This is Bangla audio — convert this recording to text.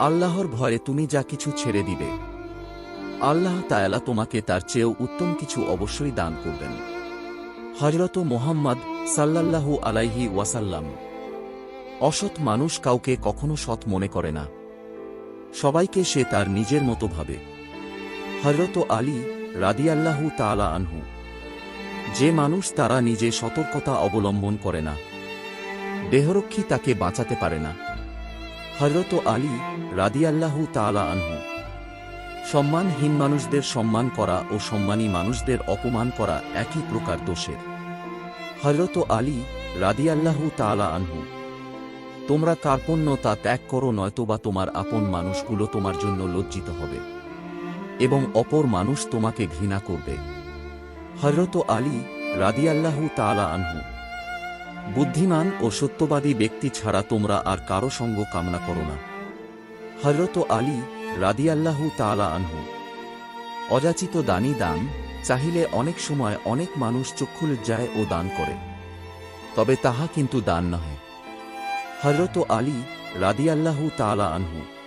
আল্লাহর ভয়ে তুমি যা কিছু ছেড়ে দিবে। আল্লাহ তায়ালা তোমাকে তার চেয়েও উত্তম কিছু অবশ্যই দান করবেন। হজরত মোহাম্মদ সাল্লাল্লাহু আলাইহি ওয়াসাল্লাম। অসৎ মানুষ কাউকে কখনো সৎ মনে করে না। সবাইকে সে তার নিজের মতো ভাবে। হজরত আলী রাদিয়াল্লাহু তাআলা আনহু। যে মানুষ তারা নিজে সতর্কতা অবলম্বন করে না। দেহরক্ষী তাকে বাঁচাতে পারে না। হজরত আলী রাদিয়াল্লাহু তাআলা আনহু। সম্মানহীন মানুষদের সম্মান করা ও সম্মানী মানুষদের অপমান করা একই প্রকার দোষের। হজরত আলী রাদিয়াল্লাহু তাআলা আনহু, তোমরা কার্পণ্যতা ত্যাগ করো নয়তোবা তোমার আপন মানুষগুলো তোমার জন্য লজ্জিত হবে এবং অপর মানুষ তোমাকে ঘৃণা করবে। হজরত আলী রাদিয়াল্লাহু তাআলা আনহু বুদ্ধিমান ও সত্যবাদী ব্যক্তি ছাড়া তোমরা আর কারও সঙ্গ কামনা করো না। হজরত আলী রাদিয়াল্লাহু তাআলা আনহু। অযাচিত দানি দান চাহিলে অনেক সময় অনেক মানুষ চক্ষুল যায় ও দান করে। তবে তাহা কিন্তু দান নহে। হজরত আলী রাদিয়াল্লাহু তাআলা আনহু